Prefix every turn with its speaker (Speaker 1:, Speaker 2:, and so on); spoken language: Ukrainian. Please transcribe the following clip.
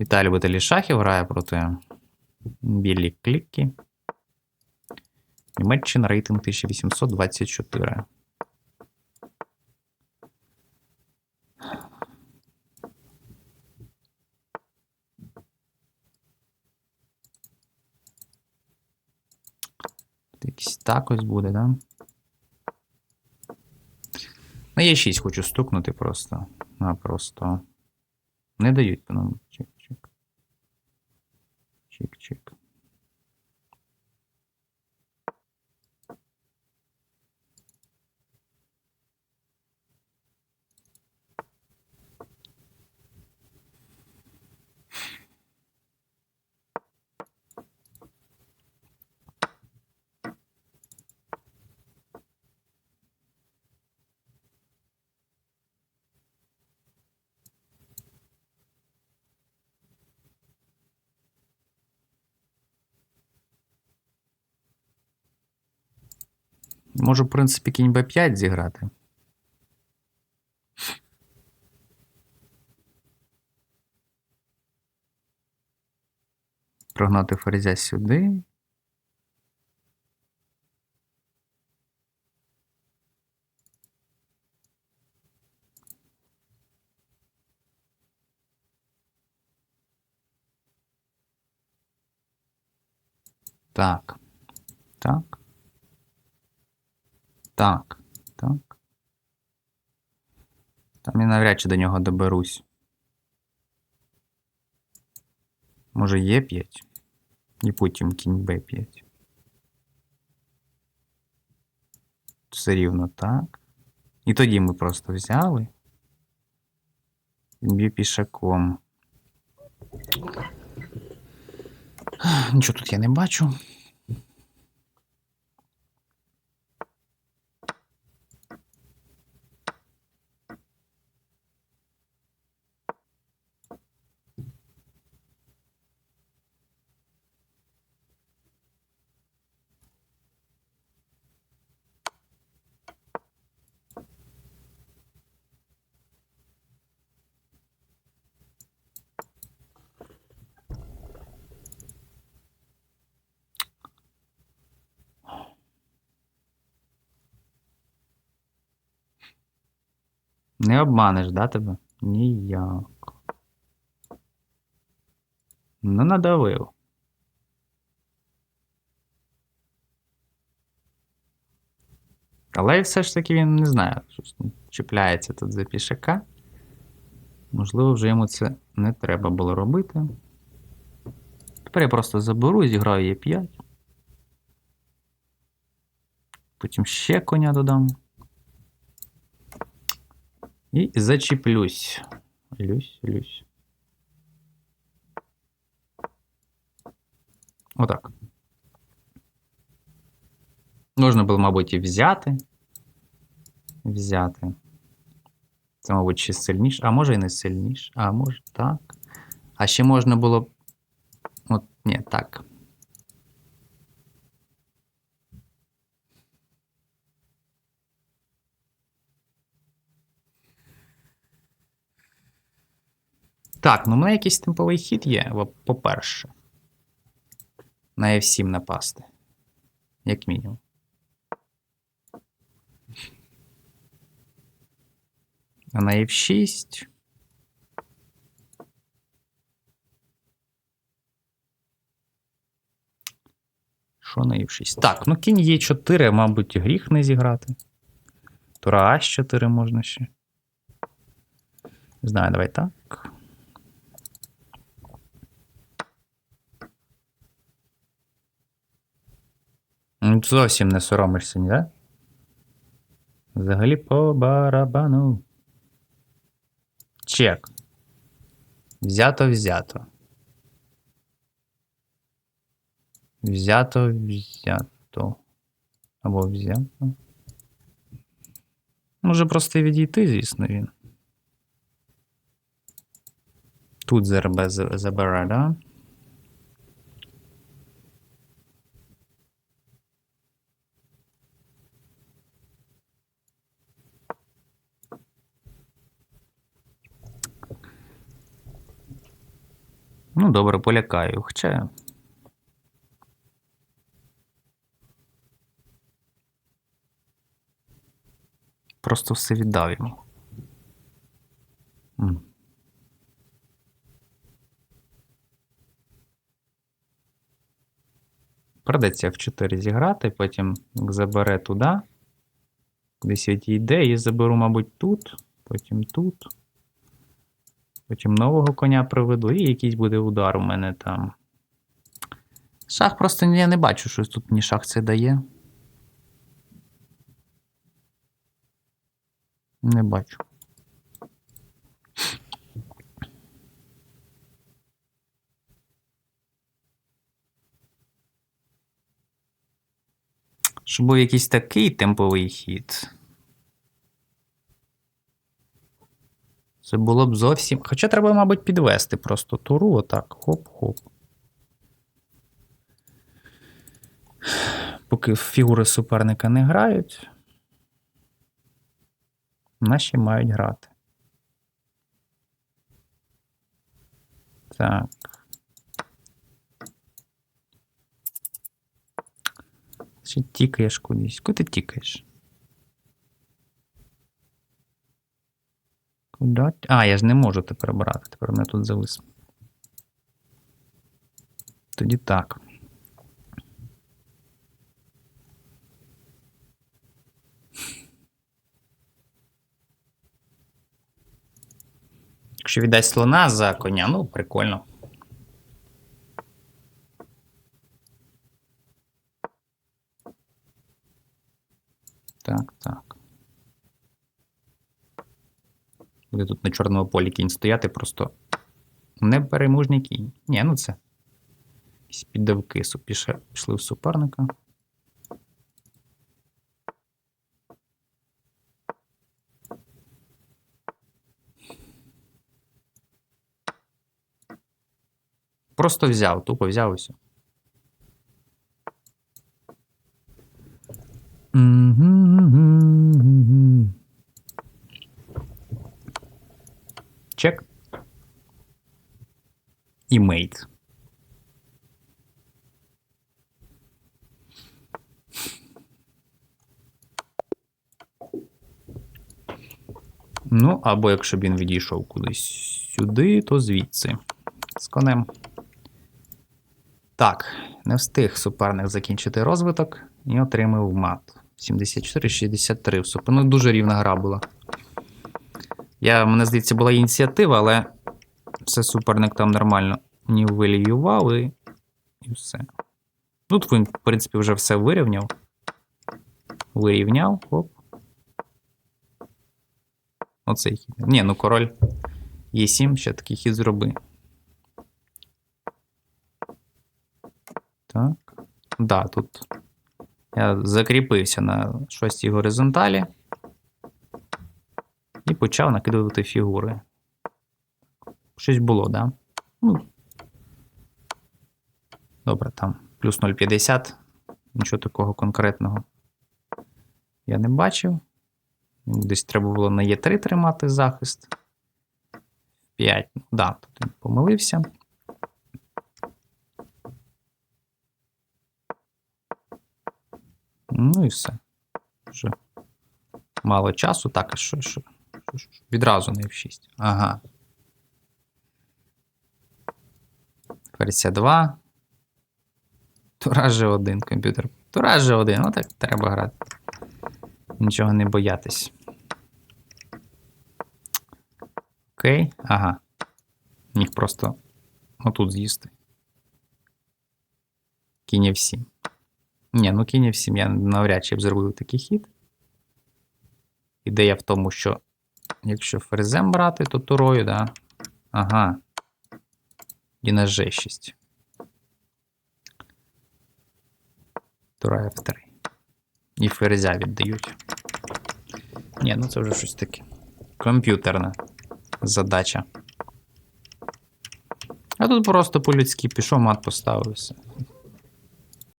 Speaker 1: Віталій Любителі шахів грає проти білі кліки. Німеччина рейтинг 1824. Тут Якийсь так ось буде, да? На Е6 хочу стукнути просто. А, просто. Не дають, по-моєму. Можу, в принципі, кінь Б5 зіграти. Прогнати ферзя сюди. Так. Так. Так. Так. Там я навряд чи до нього доберусь. Може Е5. І потім кінь Б5. Все рівно так. І тоді ми просто взяли. Б'є пішаком. Нічого тут я не бачу. Не обманеш, да, тебе? Ніяк. Ну, надавив. Але все ж таки він не знає, там чіпляється тут за пішака. Можливо, вже йому це не треба було робити. Тепер я просто заберу, зіграю Е5. Потім ще коня додам. І зачіплюсь. Люсь, люсь. Отак. Можна було, мабуть, і взяти. Взяти. Це, мабуть, ще сильніше. А може і не сильніше. А може так. А ще можна було. б- От, ні, так. Так, ну в мене якийсь темповий хід є, по-перше. На F7 напасти. Як мінімум. А на F6. Що на F6? Так, ну кінь Е4, мабуть, гріх не зіграти. Тура А4 можна ще. Не знаю, давай так. Зовсім не соромишся, ні? Взагалі по барабану. Чек. Взято, взято. Взято, взято. Або взято. Може просто і відійти, звісно, він. Тут ЗРБ забере, да? Ну, добре, полякаю. Хоча. Просто все віддав йому. Придеться в 4 зіграти, потім забере туди. Кудись відійде і заберу, мабуть, тут, потім тут. Потім нового коня приведу, і якийсь буде удар у мене там. Шах просто я не бачу, що тут мені шах це дає. Не бачу. Щоб був якийсь такий темповий хід. Це було б зовсім. Хоча треба, мабуть, підвести просто туру, отак. Хоп-хоп. Поки фігури суперника не грають, наші мають грати. Так. Чи тікаєш кудись? Куди тікаєш? Куди? А, я ж не можу тепер брати. Тепер мене тут завис. Тоді так. Якщо віддасть слона за коня, ну, прикольно. Так, так. Буде тут на чорному полі кінь стояти, просто непереможний кінь. Ні, ну це. Якісь піддавки пішли в суперника. Просто взяв, тупо взяв і все. Мгм. Чек. І мейт. Ну, або якщо б він відійшов кудись сюди, то звідси. З конем. Так, не встиг суперник закінчити розвиток і отримав мат. 74-63 в супер. Ну, дуже рівна гра була. Я, мене здається, була ініціатива, але все суперник там нормально нівелював і, і все. Тут він, в принципі, вже все вирівняв. Вирівняв, хоп. Оцей хід. Ні, ну король Е7, ще такий хід зроби. Так. Да, тут я закріпився на шостій горизонталі і почав накидувати фігури. Щось було, да? Ну. Добре, там плюс 0,50. Нічого такого конкретного я не бачив. Десь треба було на Е3 тримати захист. 5. Да, тут він помилився. Ну і все. Вже мало часу. Так, а що, що? Відразу на F6. Ага. Ферзь 2. Тура G1 комп'ютер. Тура G1. Ну так треба грати. Нічого не боятись. Окей. Ага. Міг просто отут з'їсти. Кінь F7. Ні, ну кінь F7 я навряд чи б зробив такий хід. Ідея в тому, що якщо ферзем брати, то турою, да. Ага. І на G6. Тура F3. І ферзя віддають. Ні, ну це вже щось таке. Комп'ютерна задача. А тут просто по-людськи пішов, мат поставив і все.